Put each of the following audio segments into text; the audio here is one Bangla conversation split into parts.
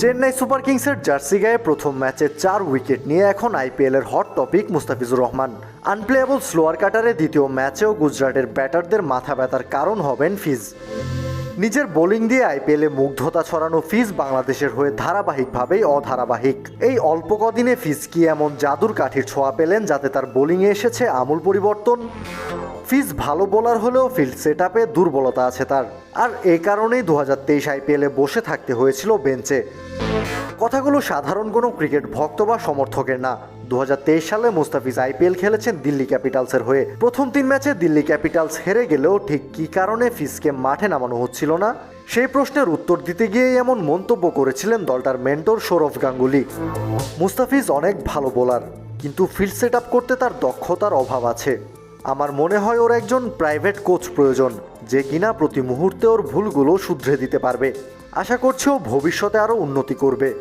চেন্নাই সুপার কিংসের জার্সি গায়ে প্রথম ম্যাচে চার উইকেট নিয়ে এখন আইপিএলের hot topic Mustafizur Rahman. Unplayable slower কাটারে দ্বিতীয় ম্যাচেও গুজরাটের ব্যাটারদের মাথা ব্যথার কারণ হবেন ফিজ। নিজের বোলিং দিয়ে আইপিএলে মুগ্ধতা ছড়ানো ফিজ বাংলাদেশের হয়ে ধারাবাহিকভাবেই অধারাবাহিক। এই অল্প কদিনে ফিজ কি এমন জাদুর কাঠির ছোঁয়া পেলেন যাতে তার বোলিংয়ে এসেছে আমূল পরিবর্তন? ফিজ ভালো বোলার হলেও ফিল্ড সেট আপে দুর্বলতা আছে তার। আর এই কারণেই দু হাজার তেইশ আইপিএলে বসে থাকতে হয়েছিল বেঞ্চে। কথাগুলো সাধারণ কোনো ক্রিকেট ভক্ত বা সমর্থকের না। দু হাজার তেইশ সালে মুস্তাফিজ আইপিএল খেলেছেন দিল্লি ক্যাপিটালসের হয়ে। প্রথম তিন ম্যাচে দিল্লি ক্যাপিটালস হেরে গেলেও ঠিক কী কারণে ফিজকে মাঠে নামানো হচ্ছিল না? সেই প্রশ্নের উত্তর দিতে গিয়ে এমন মন্তব্য করেছিলেন দলটার মেন্টর সৌরভ গাঙ্গুলি। মুস্তাফিজ অনেক ভালো বোলার, কিন্তু ফিল্ড সেট আপ করতে তার দক্ষতার অভাব আছে। আমার মনে হয় ওর একজন প্রাইভেট কোচ প্রয়োজন, যে কিনা প্রতি মুহূর্তে ওর ভুলগুলো শুধরে দিতে পারবে। আশা করছি ও ভবিষ্যতে আরও উন্নতি করবে।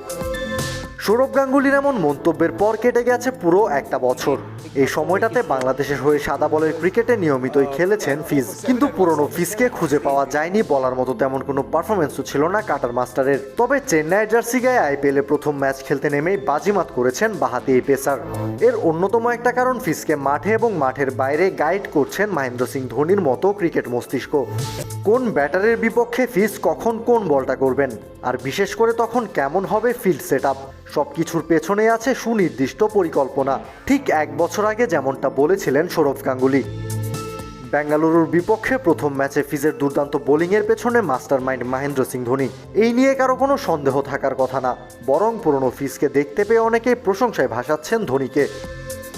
সৌরভ গাঙ্গুলির এমন মন্তব্যের পর কেটে গেছে পুরো একটা বছর। এই সময়টাতে বাংলাদেশের হয়ে সাদা বলের ক্রিকেটে নিয়মিতই খেলেছেন ফিজ। কিন্তু পুরনো ফিজকে খুঁজে পাওয়া যায়নি বলার মতো তেমন কোনো পারফরমেন্সও ছিল না কাটার মাস্টারের। তবে চেন্নাই জার্সি গায়ে আইপিএলে প্রথম ম্যাচ খেলতে নেমেই বাজিমাত করেছেন বাহাতি এই পেসার। এর অন্যতম একটা কারণ ফিজকে মাঠে এবং মাঠের বাইরে গাইড করছেন মহেন্দ্র সিং ধোনির মতো ক্রিকেট মস্তিষ্ক। কোন ব্যাটারের বিপক্ষে ফিজ কখন কোন বলটা করবেন? আর বিশেষ করে তখন কেমন হবে ফিল্ড সেট আপ সব কিছুর পেছনে আছে সুনির্দিষ্ট পরিকল্পনা। ঠিক এক বছর আগে যেমনটা বলেছিলেন সৌরভ গাঙ্গুলি। বেঙ্গালুরুর বিপক্ষে প্রথম ম্যাচে ফিজের দুর্দান্ত বোলিংয়ের পেছনে মাস্টার মাইন্ড মহেন্দ্র সিং ধোনি। এই নিয়ে কারও কোনো সন্দেহ থাকার কথা না, বরং পুরনো ফিজকে দেখতে পেয়ে অনেকেই প্রশংসায় ভাসাচ্ছেন ধোনিকে।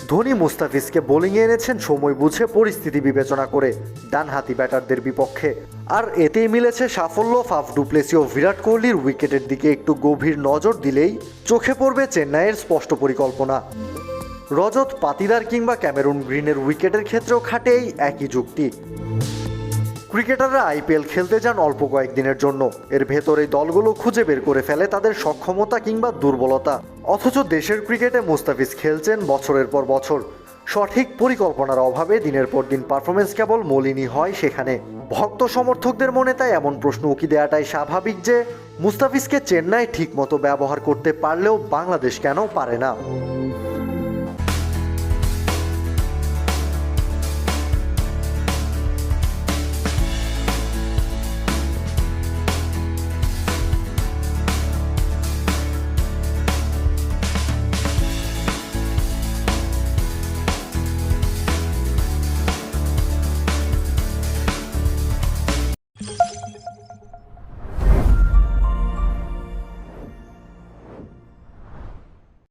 ধোনি মুস্তাফিজকে বোলিংয়ে এনেছেন সময় বুঝে পরিস্থিতি বিবেচনা করে, ডানহাতি ব্যাটারদের বিপক্ষে। আর এতেই মিলেছে সাফল্য, ফাফ ডুপ্লেসি ও বিরাট কোহলির উইকেটের দিকে একটু গভীর নজর দিলেই চোখে পড়বে চেন্নাইয়ের স্পষ্ট পরিকল্পনা। রজত পাতিদার কিংবা ক্যামেরুন গ্রিনের উইকেটের ক্ষেত্রেও খাটে এই একই যুক্তি। ক্রিকেটাররা আইপিএল খেলতে যান অল্প কয়েকদিনের জন্য। এর ভেতরে দলগুলো খুঁজে বের করে ফেলে তাদের সক্ষমতা কিংবা দুর্বলতা। অথচ দেশের ক্রিকেটে মুস্তাফিজ খেলছেন বছরের পর বছর। সঠিক পরিকল্পনার অভাবে দিনের পর দিন পারফরমেন্স কেবল মলিনী হয় সেখানে। ভক্ত সমর্থকদের মনে তাই এমন প্রশ্ন উকি দেওয়াটাই স্বাভাবিক যে, মুস্তাফিজকে চেন্নাই ঠিকমতো ব্যবহার করতে পারলেও বাংলাদেশ কেন পারে না?